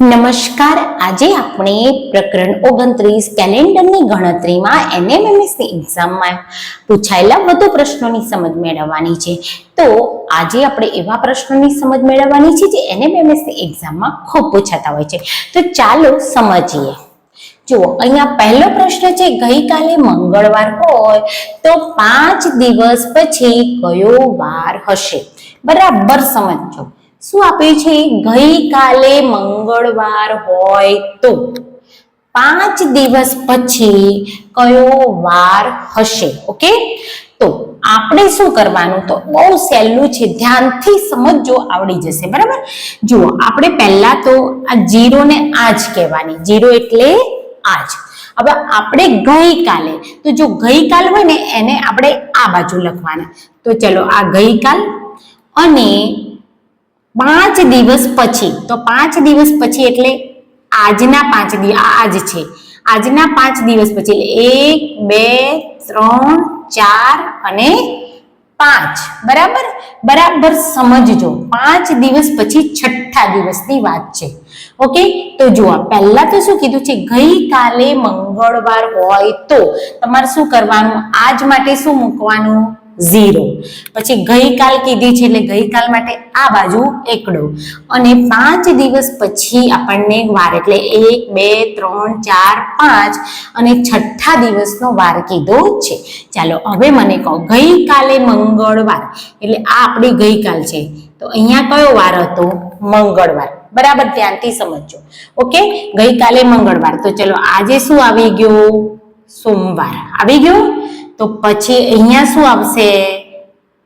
નમસ્કાર. આજે આપણે પ્રકરણ ઓગણત્રીસ કેલેન્ડરની ગણતરીમાં એનએમએમએસની એક્ઝામમાં પૂછાયેલા વધુ પ્રશ્નોની સમજ મેળવવાની છે. તો આજે આપણે એવા પ્રશ્નોની સમજ મેળવવાની છે જે એનએમએમએસની એક્ઝામમાં ખૂબ પૂછાતા હોય છે. તો ચાલો સમજીએ. જુઓ, અહીંયા પહેલો પ્રશ્ન છે, ગઈકાલે મંગળવાર હોય તો પાંચ દિવસ પછી કયો વાર હશે? બરાબર સમજજો. શું આપ્યું છે? ગઈકાલે મંગળવાર હોય તો. પાંચ દિવસ પછી કયો વાર હશે? ઓકે? તો આપણે શું કરવાનું? તો બહુ સહેલું છે. ધ્યાનથી સમજજો, આવડી જશે. બરાબર? જુઓ, આપણે પહેલા તો આ જીરો ને આજ કહેવાની. જીરો એટલે આજ. હવે આપણે ગઈકાલે, તો જો ગઈકાલ હોય ને, એને આપણે આ બાજુ લખવાના. તો ચલો, આ ગઈકાલ અને પાંચ દિવસ પછી, તો પાંચ દિવસ પછી એટલે આજના પાંચ દિવસ આજ છે. આજના પાંચ દિવસ પછી એક, બે, ત્રણ, ચાર અને પાંચ. બરાબર? બરાબર સમજજો. પાંચ દિવસ પછી છઠ્ઠા દિવસની વાત છે. ઓકે? તો જુઓ પહેલા તો શું કીધું છે? ગઈકાલે મંગળવાર હોય તો તમારે શું કરવાનું? આજ માટે શું મૂકવાનું? ઝીરો. પછી ગઈકાલ કીધી છે એટલે ગઈકાલ માટે આ બાજુ એકડો. અને પાંચ દિવસ પછી આપણને વાર એટલે એક, બે, ત્રણ, ચાર, પાંચ અને છઠ્ઠા દિવસનો વાર કીધો છે. ચાલો હવે મને કહો, ગઈકાલે મંગળવાર એટલે આ આપણી ગઈકાલ છે. તો અહીંયા કયો વાર હતો? મંગળવાર. બરાબર ધ્યાનથી સમજજો. ઓકે? ગઈકાલે મંગળવાર. તો ચલો આજે શું આવી ગયો? સોમવાર. આવી ગયું? તો પછી અહીંયા શું આવશે?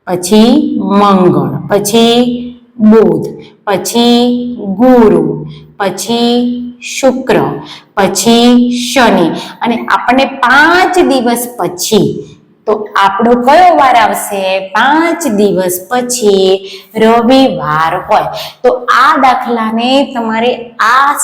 પછી મંગળ, પછી બુધ, પછી ગુરુ, પછી શુક્ર, પછી શનિ. અને આપણને પાંચ દિવસ પછી, તો આપણો કયો વાર આવશે? પાંચ દિવસ પછી રવિવાર હોય. તો આ દાખલાને તમારે આ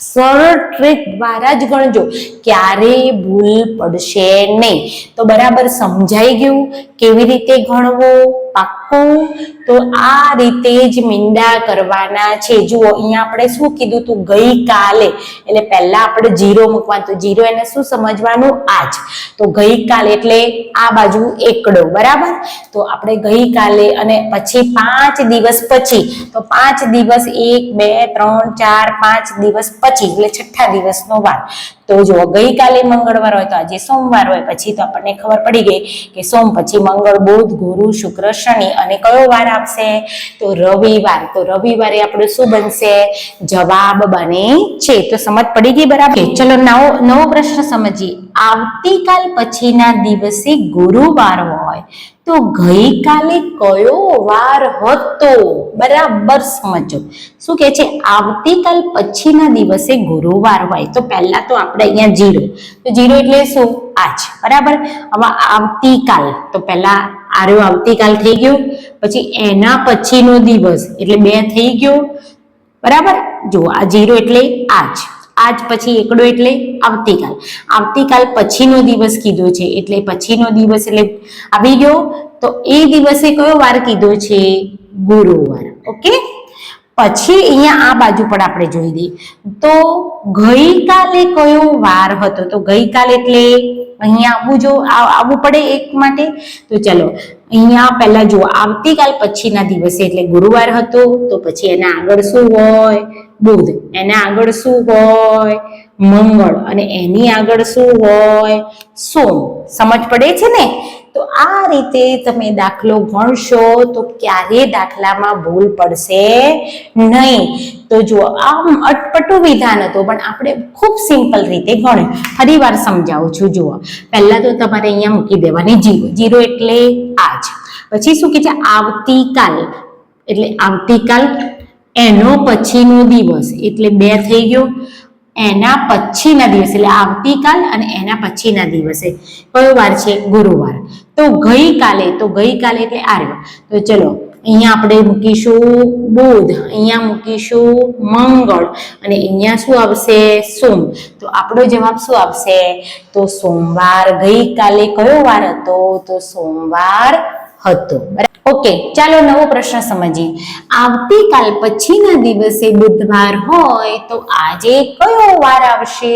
સરળ ટ્રીક દ્વારા જ ગણજો. ક્યારેય ભૂલ પડશે નહીં. તો બરાબર સમજાઈ ગયું? કેવી રીતે ગણવું? પાક્કું? તો આ રીતે જ મીંડા કરવાના છે. જુઓ, અહીંયા આપણે શું કીધું તું? ગઈકાલે. એટલે પહેલા આપણે જીરો મૂકવાનું. તો જીરો એને શું સમજવાનું? આજ. તો ગઈકાલે એટલે આ બાજુ એકડો. બરાબર? તો આપણે ગઈકાલે અને પછી પાંચ દિવસ પછી. તો પાંચ દિવસ એક, બે, ત્રણ, ચાર, પાંચ દિવસ પછી. એટલે છઠ્ઠા દિવસનો વાર. તો જો ગઈકાલે મંગળવાર હોય તો આજે સોમવાર હોય. પછી તો આપણને ખબર પડી ગઈ કે સોમ, પછી મંગળ, બુધ, ગુરુ, શુક્ર શનિ અને કયો વાર આવશે તો રવિવાર. તો રવિવારે આપણું શું બનશે? જવાબ બને છે. તો સમજ પડી ગઈ બરાબર? ચલો નવો નવો પ્રશ્ન સમજીએ. આવતીકાલ પછીના દિવસે ગુરુવાર હોય. તો ગઈકાલે કયો વાર હતો? બરાબર સમજો. શું કે છે? આવતીકાલ પછીના દિવસે ગુરુવાર હોય. તો પહેલા તો આપણે અહીંયા જીરો. તો જીરો એટલે શું? આજ. બરાબર? હવે આવતીકાલ. તો પહેલા આર્યો આવતીકાલ થઈ ગયો. પછી એના પછીનો દિવસ. એટલે બે થઈ ગયો. બરાબર? જુઓ, આ જીરો એટલે આજ. આજ પછી એકડો એટલે આવતીકાલ. આવતીકાલ પછીનો દિવસ કીધો છે. એટલે પછીનો દિવસ એટલે આવી ગયો. તો એ દિવસે કયો વાર કીધો છે? ગુરુવાર. ઓકે? પછી અહીંયા આ બાજુ પણ આપણે જોઈ દઈએ. તો ગઈકાલે કયો વાર હતો? તો ગઈકાલે એટલે અહીંયા આવવું જો આવવું પડે એક માટે? તો ચલો. અહીંયા પહેલા જુઓ આવતીકાલ પછીના દિવસે એટલે ગુરુવાર હતો, તો પછી એના આગળ શું હોય? બુધ. એના આગળ શું હોય? મંગળ. અને એની આગળ શું હોય? સોમ. સમજ પડે છે ને? તો આ રીતે તમે દાખલો ગણશો તો ક્યારેય દાખલામાં ભૂલ પડશે નહીં. તો જુઓ, આમ અટપટું વિધાન હતું, પણ આપણે ખૂબ સિમ્પલ રીતે ગણ્યું ફરી વાર સમજાવું છું, જુઓ. પહેલાં તો તમારે અહીંયા મૂકી દેવાની જીરો. જીરો એટલે આજ. પછી શું કે છે? આવતીકાલ. એટલે આવતીકાલ, એનો પછીનો દિવસ. એટલે બે થઈ ગયો. એના પછીના દિવસે, એટલે આવતીકાલ અને એના પછીના દિવસે. કયો વાર છે? ગુરુવાર. તો ગઈકાલે તો ગઈકાલે એટલે આર્યો. તો ચલો, અહીંયા આપણે મૂકીશું બુધ, અહીંયા મૂકીશું મંગળ, અને અહીંયા શું આવશે? સોમ. તો આપણો જવાબ શું આવશે? તો સોમવાર ગઈકાલે કયો વાર હતો? તો સોમવાર હતું. ઓકે ચાલો નવો પ્રશ્ન સમજીએ. આવતીકાલ પછીના દિવસે બુધવાર હોય તો આજે કયો વાર આવશે?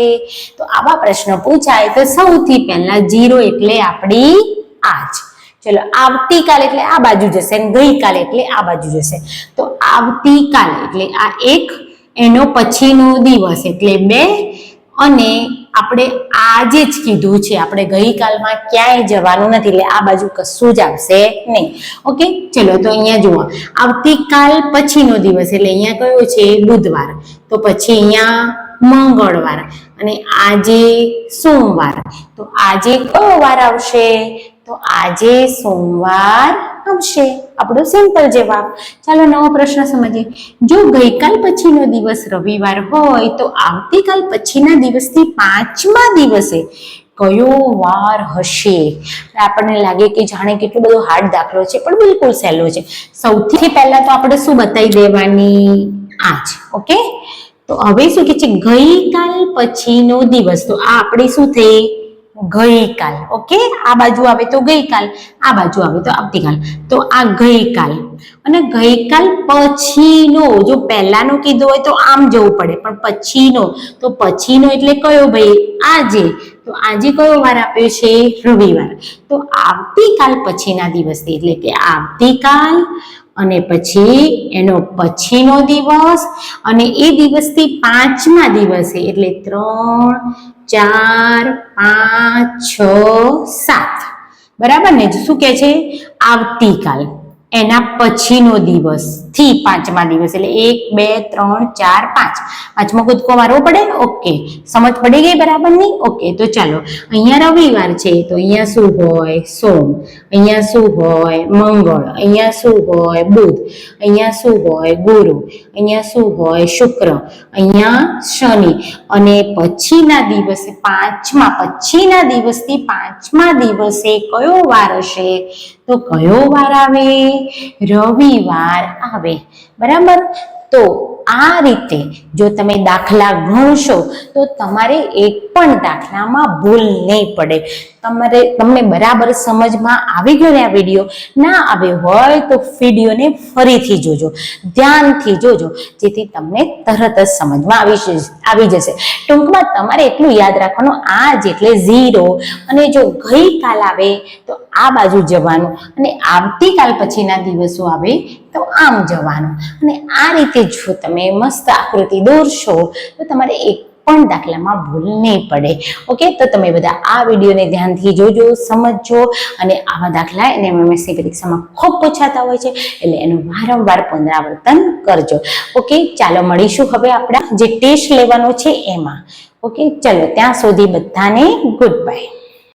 તો આવા પ્રશ્ન પૂછાય તો સૌથી પહેલા જીરો એટલે આપણી આજ. ચલો, આવતીકાલ એટલે આ બાજુ જશે અને ગઈકાલ એટલે આ બાજુ જશે. તો આવતીકાલ એટલે આ એક, એનો પછીનો દિવસ એટલે બે અને આપણે આજે જ કીધું છે, આપણે ગઈકાલમાં ક્યાંય જવાનું નથી, એટલે આ બાજુ કશું જ આવશે નહીં. ઓકે? ચલો, તો અહીંયા જુઓ. આવતીકાલ પછીનો દિવસ, એટલે અહીંયા કયો છે? બુધવાર. તો પછી અહીંયા મંગળવાર. અને આજે સોમવાર. તો આજે કયો વાર આવશે? તો આજે સોમવાર આવશે. આપણો સિમ્પલ જવાબ. ચાલો નવો પ્રશ્ન સમજીએ. જો ગઈકાલ પછીનો દિવસ રવિવાર હોય, તો આવતીકાલ પછીના દિવસથી પાંચમા દિવસે કયો વાર હશે? આપણને લાગે કે જાણે કેટલો બધો હાર્ડ દાખલો છે, પણ બિલકુલ સહેલો છે. સૌથી પહેલા તો આપણે શું બતાવી દેવાની? આજ. ઓકે? તો હવે શું કે છે? ગઈકાલ પછીનો દિવસ. તો આ આપણે શું થઈ? ગઈકાલ, ઓકે? આ બાજુ આવે તો ગઈકાલ, આ બાજુ આવે તો આવતીકાલ. તો આ ગઈકાલ. અને ગઈકાલ પછીનો, જો પહેલાનો કીધો હોય તો આમ જવું પડે, પણ પછીનો, તો પછીનો એટલે કયો ભાઈ? આજે. તો આજે કયો વાર આપ્યો છે? રવિવાર. તો આવતીકાલ પછીના દિવસથી એટલે કે આવતીકાલ અને પછી એનો પછીનો દિવસ અને એ દિવસથી પાંચમા દિવસે, એટલે ત્રણ, ચાર, પાંચ, છ, સાત. બરાબર ને? શું કે છે? આવતીકાલ, એના પછીનો દિવસ. થી પાંચમા દિવસ એટલે એક, બે, ત્રણ, ચાર, પાંચ. પાંચમો કૂદકો મારવો પડે? ઓકે. સમજ પડી ગઈ બરાબરની ઓકે. તો ચાલો, અહીંયા રવિવાર છે, તો અહીંયા શું હોય? સોમ. અહીંયા શું હોય? મંગળ. અહીંયા શું હોય? બુધ. અહીંયા શું હોય? ગુરુ. અહીંયા શું હોય? શુક્ર. અહીંયા શનિ. અને પછીના દિવસે, પાંચમા, પછીના દિવસથી પાંચમા દિવસે કયો વાર હશે? તો કયો વાર આવે? રવિવાર આવે. બરાબર? તો આ રીતે જો તમે દાખલા ગણશો, તો તમારે એક પણ દાખલામાં ભૂલ નહીં પડે. તમારે તમને બરાબર સમજમાં આવી ગયો ને આ વીડિયો ના આવ્યો હોય તો વિડીયોને ફરીથી જોજો. ધ્યાનથી જોજો. જેથી તમને તરત જ સમજમાં આવી આવી જશે. ટૂંકમાં તમારે એટલું યાદ રાખવાનું, આ જ એટલે ઝીરો અને જો ગઈકાલ આવે તો આ બાજુ જવાનું. અને આવતીકાલ પછીના દિવસો આવે તો આમ જવાનું. અને આ રીતે જો તમે મસ્ત આકૃતિ દોરશો, તો તમારે એક પણ દાખલામાં ભૂલ નહીં પડે. ઓકે તો તમે બધા આ વિડીયોને ધ્યાનથી જોજો, સમજજો અને આવા દાખલા એને એમએમએસની પરીક્ષામાં ખૂબ પૂછાતા હોય છે એટલે એનું વારંવાર પુનરાવર્તન કરજો. ઓકે ચાલો મળીશું હવે આપણા જે ટેસ્ટ લેવાનો છે એમાં. ઓકે ચલો, ત્યાં સુધી બધાને ગુડ બાય